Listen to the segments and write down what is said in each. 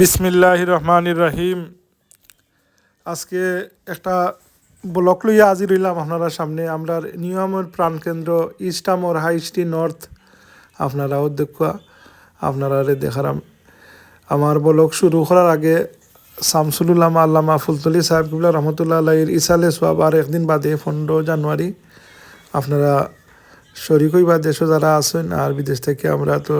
বিসমিল্লাহ রহমান রহিম আজকে একটা ব্লক লইয়া আজি রইলাম আপনারা সামনে। আমরা নিয়মের প্রাণকেন্দ্র ইস্টামর হাই স্ট্রি নর্থ আপনারা অধ্যক্ষ আপনারা দেখারাম। আমার ব্লক শুরু করার আগে শামসুলুল্লামা আল্লামা ফুলতলি সাহেব কিবুল্লা রহমতুল্লাহ আলাইর ইসালে সোয়াব আর একদিন বাদে পনেরো জানুয়ারি। আপনারা শরিকই বা দেশও যারা আছেন আর বিদেশ থেকে আমরা তো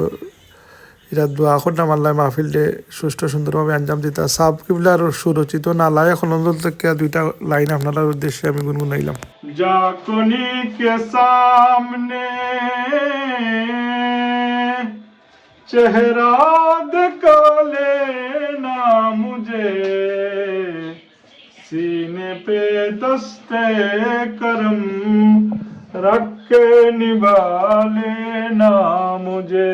এটা দোয়া করলাম আল্লাহ মাহফিলটে সুষ্ঠু সুন্দরভাবে আঞ্জাম দিতা সাব কিবলার সুরচিত নালায় খলন্দল থেকে দুইটা লাইন আপনার উদ্দেশ্যে আমি গুনগুনাইলাম जाकुनी के सामने चेहरा दिखा लेना मुझे सीने पे दस्ते करम रख के निभा लेना मुझे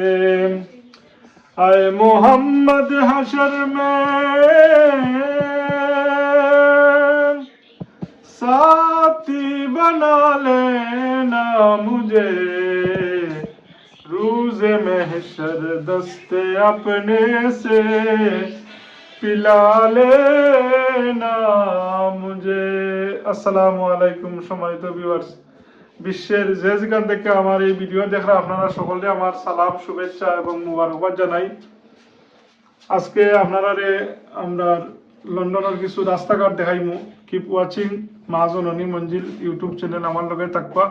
आए मोहम्मद हशर में साथी बना लेना मुझे रूज महशर दस्ते अपने से पिला लेना मुझे আসসালামু আলাইকুম সম্মানিত ভিউয়ার্স বিশ্বের যে যেখান থেকে আমার এই ভিডিও দেখা আপনারা সকলে আমার সালাম, শুভেচ্ছা এবং মুবারকবাদ জানাই। আজকে আপনারা আমরা লন্ডনের কিছু রাস্তাঘাট দেখাইমু। Keep watching Mahajanani Manzil YouTube channel আমার লগে থাকবা।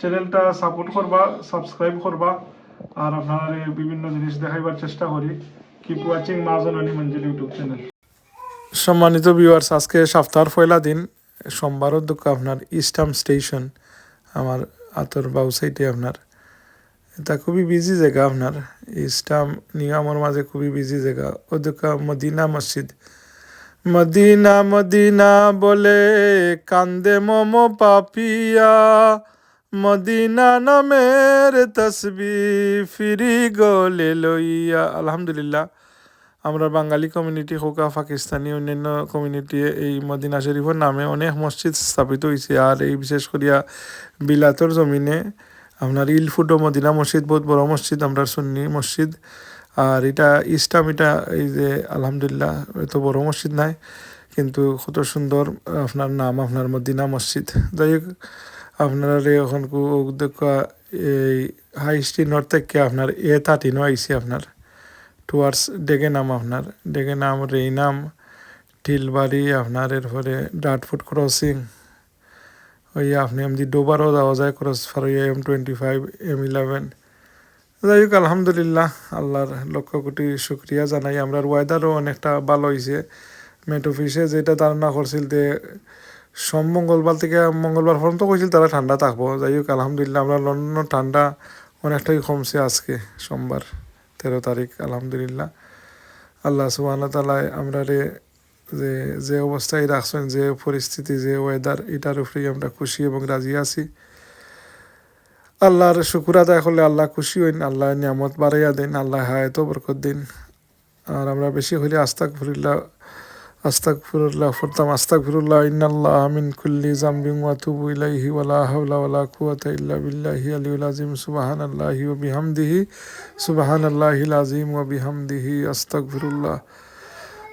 চ্যানেলটা সাপোর্ট করবা সাবস্ক্রাইব করবা, আর আপনারা বিভিন্ন জিনিস দেখাইবার চেষ্টা করি। Keep watching Mahajanani Manzil YouTube channel. সম্মানিত ভিউয়ার্স আজকে সপ্তাহের পয়লা দিন। সোমবার অধ্যক্ষ আপনার ইস্টাম স্টেশন আমার বাউ সাইডে আপনার। এটা খুবই বিজি জায়গা আপনার। ইস্টাম নিয়মের মাঝে খুবই বিজি জায়গা। অধ্যক্ষ মদিনা মসজিদ। মদিনা মদিনা বলে কান্দে মম পাপিয়া। মদিনা নামের তসবি ফিরি গলে লইয়া। আলহামদুলিল্লাহ। আমরা বাঙালি কমিউনিটি হোক পাকিস্তানি অন্যান্য কমিউনিটি এই মদিনা শরীফের নামে অনেক মসজিদ স্থাপিত হয়েছে আর এই বিশেষ করিয়া বিলাতর জমিনে আপনার ইলফুড ও মদিনা মসজিদ, বহুত বড় মসজিদ, আমরা সুন্নি মসজিদ। আর এটা ইস্টাম এটা এই যে আলহামদুলিল্লাহ এত বড় মসজিদ নাই, কিন্তু কত সুন্দর আপনার নাম আপনার মদিনা মসজিদ। যাই হোক, আপনার এখন এই হাই স্ট্রিট নর্থ থেকে আপনার এ থার্টিনও আইসি আপনার। টুয়ার্ডস ডেগেনাম আপনার ডেগেনাম রেইনাম টিলবাড়ি আপনার এরপরে ডাটফুট ক্রসিং ওই আপনি এমনি ডোবারও যাওয়া যায় cross ফারইয়া M twenty five M eleven যাই হোক আলহামদুলিল্লাহ আল্লাহর লক্ষ কোটি শুক্রিয়া জানাই আমরা ওয়েদারও অনেকটা ভালো হয়েছে মেট অফিসে যেটা ধারণা করছিল যে সোম মঙ্গলবার থেকে মঙ্গলবার পর্যন্ত কইছিল তারা ঠান্ডা থাকব যাই হোক আলহামদুলিল্লাহ আমরা লন্ডন ঠান্ডা অনেকটাই কমছে আজকে সোমবার তেরো তারিখ, আলহামদুলিল্লাহ। আল্লাহ সুবাহ তালায় আমরা রে যে যে অবস্থায় রাখছেন, যে পরিস্থিতি, যে ওয়েদার এটার উপরেই আমরা খুশি এবং রাজি আছি। আল্লাহর শুকুর আদায় করলে আল্লাহ খুশি হইন, আল্লাহ নিয়ামত বাড়াইয়া দিন, আল্লাহ হায়ত বরকত দিন। আর আমরা বেশি হইলে আস্তাক ফুরিল্লাহ আস্তাক ফুরুল্লাহ ফুরতাম আস্তাক ফিরুল্লাহ ইন্নাল্লাহ আমিন কুল্লি জাম্বিং ওয়াতুবু ইলাইহি ওয়ালা হাওলা ওয়ালা কুওয়াতা ইল্লা বিল্লাহি আলিউল আযীম সুবহানাল্লাহি ওয়া বিহামদিহি সুবহানাল্লাহিল আযীম ওয়া বিহামদিহি আস্তাগফিরুল্লাহ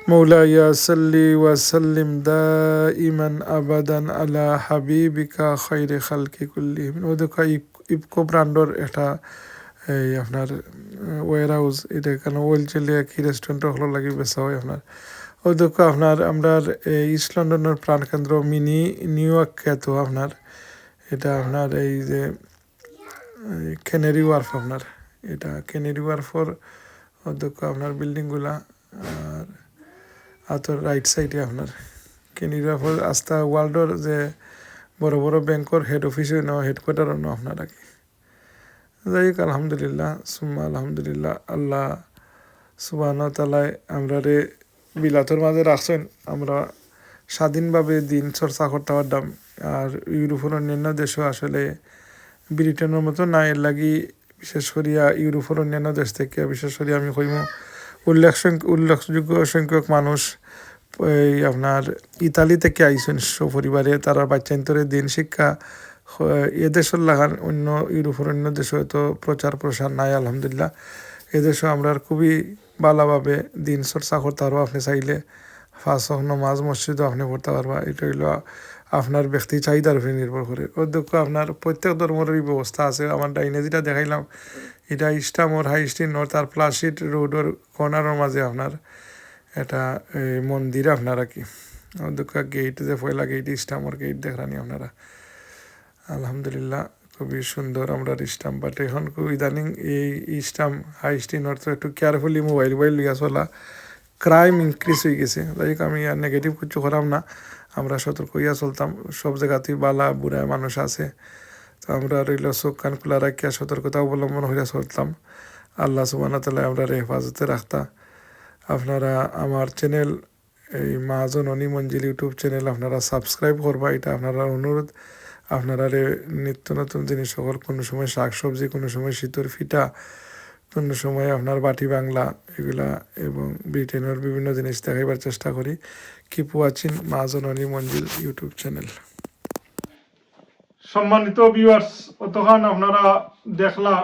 مولاي صل وسلم دائما ابدا على حبيبك خير خلق كلهم ওদেরকে ইপকো ব্র্যান্ডর একটা এই আপনার ওয়ার হাউস এটা কেন ওয়েল চলে কি রেস্টুরেন্ট হলো লাগে বেচা হয় আপনার অধ্যক্ষ আপনার আমরা ইস্ট লন্ডনের প্রাণকেন্দ্র মিনি নিউ ইয়র্ক খ্যাত আপনার, এটা আপনার এই যে কেনেরি ওয়ার্ফ আপনার, এটা কেনেরি ওয়ার্ফর অধ্যক্ষ আপনার বিল্ডিংগুলা আর আতর রাইট সাইডে আপনার। কেনেরি ওয়ার্ফর আস্তা ওয়ার্ল্ডর যে বড় বড় ব্যাংকর হেড অফিসে ন হেডকোয়ার্টারও ন আপনার আগে। যাই হোক, আলহামদুলিল্লাহ, সুম্মা আলহামদুলিল্লাহ, আল্লাহ সুবাহ তালায় আমরা রে বিলাতর মাঝে রাখছেন, আমরা স্বাধীনভাবে দিন চর্চা করতে পারতাম। আর ইউরোপের অন্যান্য দেশও, আসলে ব্রিটেনের মতো না, এর লাগি বিশেষ করিয়া ইউরোপের অন্যান্য দেশ থেকে, বিশেষ করে আমি কইম, উল্লেখ উল্লেখযোগ্য সংখ্যক মানুষ, এই আপনার ইতালি থেকে আইসেন সপরিবারে, তারা বাচ্চান্তরে দিন শিক্ষা এ দেশের লাগান অন্য ইউরোপের অন্য দেশে হয়তো প্রচার প্রসার নাই, আলহামদুলিল্লাহ। এদেশে আমরা খুবই ভালোভাবে দিন চর্চা করতে পারব। আপনি চাইলে ফাঁস নমাজ মসজিদও আপনি পড়তে পারবা। এটা হইল আপনার ব্যক্তি চাহিদার উপরে নির্ভর করে। অধ্যক্ষ আপনার প্রত্যেক ধর্মেরই ব্যবস্থা আছে। আমার ডাইনে যেটা দেখাইলাম এটা ইস্টামোর হাই স্ট্রিট নর্থ আর প্লাসিট রোডের কর্নারের মাঝে আপনার এটা এই, মন্দির আপনার কি। অধ্যক্ষ গেট যে পয়লা গেট ইস্টামোর গেট দেখানি আপনারা। আলহামদুলিল্লাহ। খুবই সুন্দর আমরা স্টাম্প বাট এখন খুব ইদানিং এই স্টাম্প হাই স্টিন অর্থ একটু কেয়ারফুলি মোবাইল মোবাইল লিয়া চলা ক্রাইম ইনক্রিজ হয়ে গেছে। তাই আমি আর নেগেটিভ কিছু করাম না। আমরা সতর্ক হইয়া চলতাম। সব জায়গাতেই বালা, বুড়া মানুষ আছে। তো আমরা রইল চোখ, কান খোলা রাখিয়া সতর্কতা অবলম্বন হইয়া চলতাম। আল্লাহ সুবান তালা আমরা হেফাজতে রাখতা। আপনারা আমার চ্যানেল এই Mahajanani Manzil YouTube channel আপনারা সাবস্ক্রাইব করবা। এটা আপনারা অনুরোধ। আপনারা নিত্য নতুন জিনিস সকল, কোনো সময় শাক সবজি কোনো সময় শীতর ফিটা, কোনো সময় আপনার বাটি বাংলা, এগুলা এবং ব্রিটেনের বিভিন্ন জিনিস দেখাইবার চেষ্টা করি। Keep watching Mahajanani Manzil YouTube channel. সম্মানিত ভিউয়ার্স অতখান আপনারা দেখলা,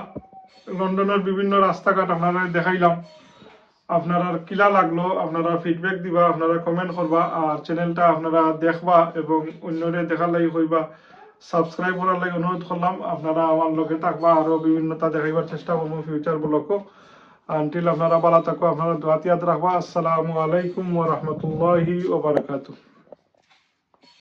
লন্ডনের বিভিন্ন রাস্তাঘাট আপনারা দেখাইলাম। আপনারা কিলা লাগল, আপনারা ফিডব্যাক দিবা, আপনারা কমেন্ট করবা, আর চ্যানেলটা আপনারা দেখবা এবং অন্যরে দেখার লাগি কইবা সাবস্ক্রাইব করার লাগে অনুরোধ করলাম। আপনারা আমার লোকে থাকবা, আরও বিভিন্নতা দেখাইবার চেষ্টা করব ফিউচার ব্লকও আনটিল আপনারা ভালো থাকব আপনারা দোয়াতিয়াত রাখবা। আসসালামু আলাইকুম ওয়া রাহমাতুল্লাহি ওয়া বারাকাতুহু।